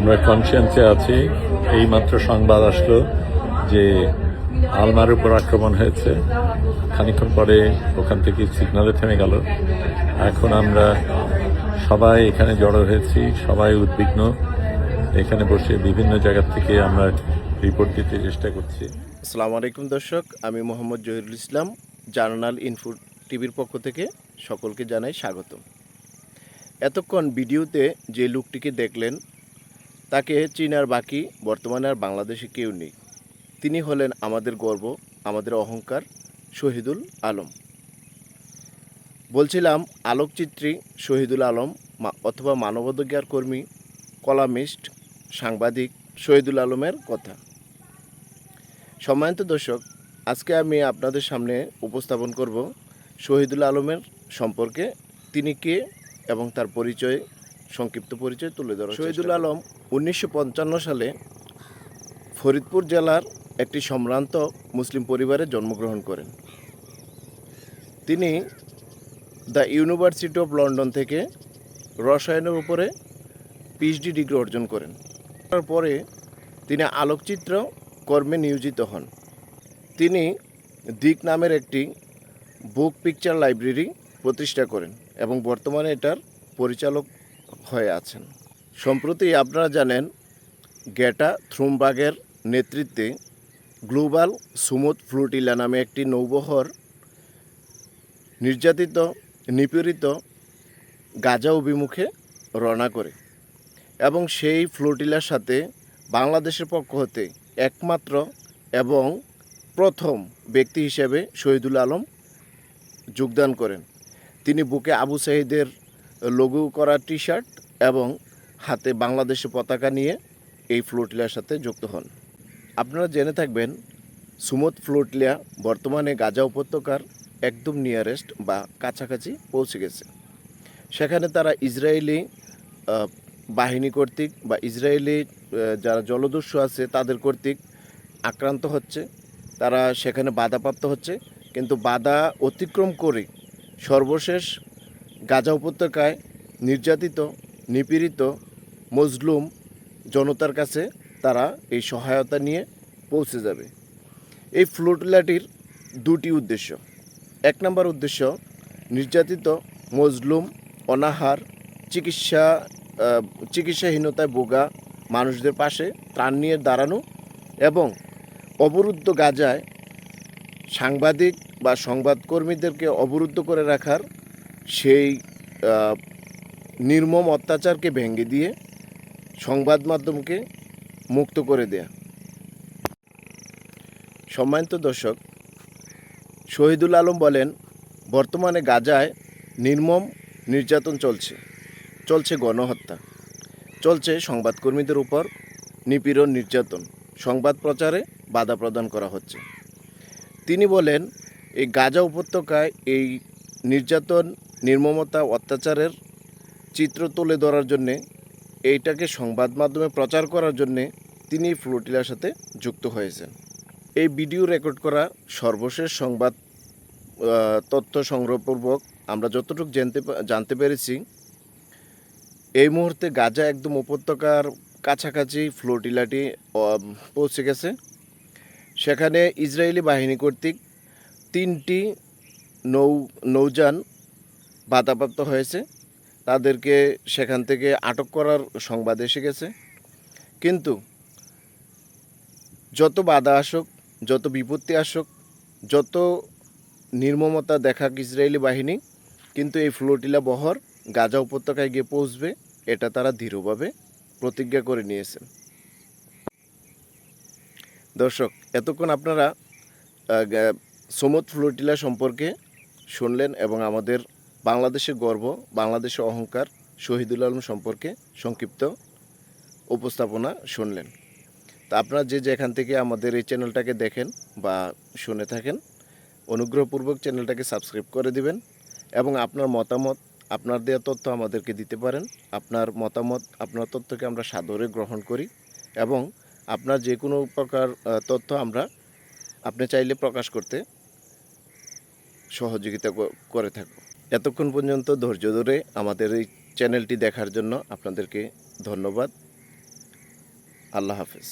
আমরা কনসিয়েন্সে আছি। এই মাত্র সংবাদ আসলো যে আলমার উপর আক্রমণ হয়েছে। খানিকক্ষণ পরে ওখান থেকে সিগনালে থেমে গেল। এখন আমরা সবাই এখানে জড়ো হয়েছি, সবাই উদ্বিগ্ন। এখানে বসে বিভিন্ন জায়গা থেকে আমরা রিপোর্ট দিতে চেষ্টা করছি। আসসালামু আলাইকুম দর্শক, আমি মোহাম্মদ জহিরুল ইসলাম, জার্নাল ইনফো টিভির পক্ষ থেকে সকলকে জানাই স্বাগত এতক্ষণ ভিডিওতে যে লোকটিকে দেখলেন তাকে চীনার বাকি বর্তমানে আর বাংলাদেশে কেউ নেই। তিনি হলেন আমাদের গর্ব, আমাদের অহংকার, শহীদুল আলম। বলছিলাম, আলোকচিত্রী, শহীদুল আলম অথবা মানবাধিকার কর্মী, কলামিস্ট, সাংবাদিক, শহীদুল আলমের কথা। সম্মানিত দর্শক, আজকে আমি আপনাদের সামনে উপস্থাপন করব শহীদুল আলমের সম্পর্কে, তিনি কে এবং তার পরিচয় সংক্ষিপ্ত পরিচয় তুলে ধরা শহীদুল আলম উনিশশো পঞ্চান্ন সালে ফরিদপুর জেলার একটি সম্ভ্রান্ত মুসলিম পরিবারে জন্মগ্রহণ করেন। তিনি দ্য ইউনিভার্সিটি অফ লন্ডন থেকে রসায়নের উপরে পিএইচডি ডিগ্রি অর্জন করেন। তারপরে তিনি আলোকচিত্র কর্মে নিয়োজিত হন। তিনি দিক নামের একটি বুক পিকচার লাইব্রেরি প্রতিষ্ঠা করেন এবং বর্তমানে এটার পরিচালক হয়ে আছেন। সম্প্রতি আপনারা জানেন গেটা থ্রুমবাগের নেতৃত্বে গ্লোবাল সুমুদ ফ্লুটিলা নামে একটি নৌবহর নির্যাতিত, নিপীড়িত গাজা অভিমুখে রওনা করে এবং সেই ফ্লোটিলার সাথে বাংলাদেশের পক্ষ হতে একমাত্র এবং প্রথম ব্যক্তি হিসেবে শহীদুল আলম যোগদান করেন। তিনি বুকে আবু সাহিদের লঘু করা টি শার্ট এবং হাতে বাংলাদেশের পতাকা নিয়ে এই ফ্লোটিলার সাথে যুক্ত হন। আপনারা জেনে থাকবেন সুমত ফ্লোটলিয়া বর্তমানে গাজা উপত্যকার একদম নিয়ারেস্ট বা কাছাকাছি পৌঁছে গেছে। সেখানে তারা ইসরায়েলি বাহিনী কর্তৃক বা ইসরায়েলি যারা জলদস্যু আছে তাদের কর্তৃক আক্রান্ত হচ্ছে। তারা সেখানে বাধাপ্রাপ্ত হচ্ছে, কিন্তু বাধা অতিক্রম করে সর্বশেষ গাজা উপত্যকায় নির্যাতিত, নিপীড়িত, মজলুম জনতার কাছে তারা এই সহায়তা নিয়ে পৌঁছে যাবে। এই ফ্লোটলাটির দুটি উদ্দেশ্য। এক নম্বর উদ্দেশ্য, নির্যাতিত, মজলুম, অনাহার, চিকিৎসা চিকিৎসাহীনতায় ভোগা মানুষদের পাশে ত্রাণ নিয়ে দাঁড়ানো এবং অবরুদ্ধ গাজায় সাংবাদিক বা সংবাদকর্মীদেরকে অবরুদ্ধ করে রাখার সেই নির্মম অত্যাচারকে ভেঙে দিয়ে সংবাদ মাধ্যমকে মুক্ত করে দেয়া। সম্মানিত দর্শক, শহীদুল আলম বলেন, বর্তমানে গাজায় নির্মম নির্যাতন চলছে। চলছে গণহত্যা। চলছে সংবাদকর্মীদের উপর নিপীড়ন নির্যাতন। সংবাদ প্রচারে বাধা প্রদান করা হচ্ছে। তিনি বলেন, এই গাজা উপত্যকায় এই নির্যাতন নির্মমতা অত্যাচারের চিত্র তুলে ধরার জন্যে, এইটাকে সংবাদ মাধ্যমে প্রচার করার জন্যে তিনি ফ্লোটিলার সাথে যুক্ত হয়েছেন। এই ভিডিও রেকর্ড করা সর্বশেষ সংবাদ তথ্য সংগ্রহপূর্বক আমরা যতটুকু জানতে জানতে পেরেছি, এই মুহূর্তে গাজা একদম উপত্যকার কাছাকাছি ফ্লোটিলাটি পৌঁছে গেছে। সেখানে ইসরায়েলি বাহিনী কর্তৃক তিনটি নৌ, নৌযান বাধাপ্রাপ্ত হয়েছে। তাদেরকে সেখান থেকে আটক করার সংবাদ এসে গেছে। কিন্তু যত বাধা আসুক, যত বিপত্তি আসুক, যত নির্মমতা দেখাক ইসরায়েলি বাহিনী, কিন্তু এই ফ্লোটিলা বহর গাজা উপত্যকায় গিয়ে পৌঁছবে, এটা তারা দৃঢ়ভাবে প্রতিজ্ঞা করে নিয়েছেন। দর্শক, এতক্ষণ আপনারা সমুদ ফ্লোটিলা সম্পর্কে শুনলেন এবং আমাদের বাংলাদেশের গর্ব, বাংলাদেশের অহংকার শহীদুল আলম সম্পর্কে সংক্ষিপ্ত উপস্থাপনা শুনলেন। তা আপনারা যে যেখান থেকে আমাদের এই চ্যানেলটাকে দেখেন বা শুনে থাকেন, অনুগ্রহপূর্বক চ্যানেলটাকে সাবস্ক্রাইব করে দিবেন এবং আপনার মতামত, আপনার দেওয়া তথ্য আমাদেরকে দিতে পারেন। আপনার মতামত, আপনার তথ্যকে আমরা সাদরে গ্রহণ করি এবং আপনার যে কোনো প্রকার তথ্য আমরা আপনি চাইলে প্রকাশ করতে সহযোগিতা করে থাকব এতক্ষণ পর্যন্ত ধৈর্য ধরে আমাদের এই চ্যানেলটি দেখার জন্য আপনাদেরকে ধন্যবাদ। আল্লাহ হাফেজ।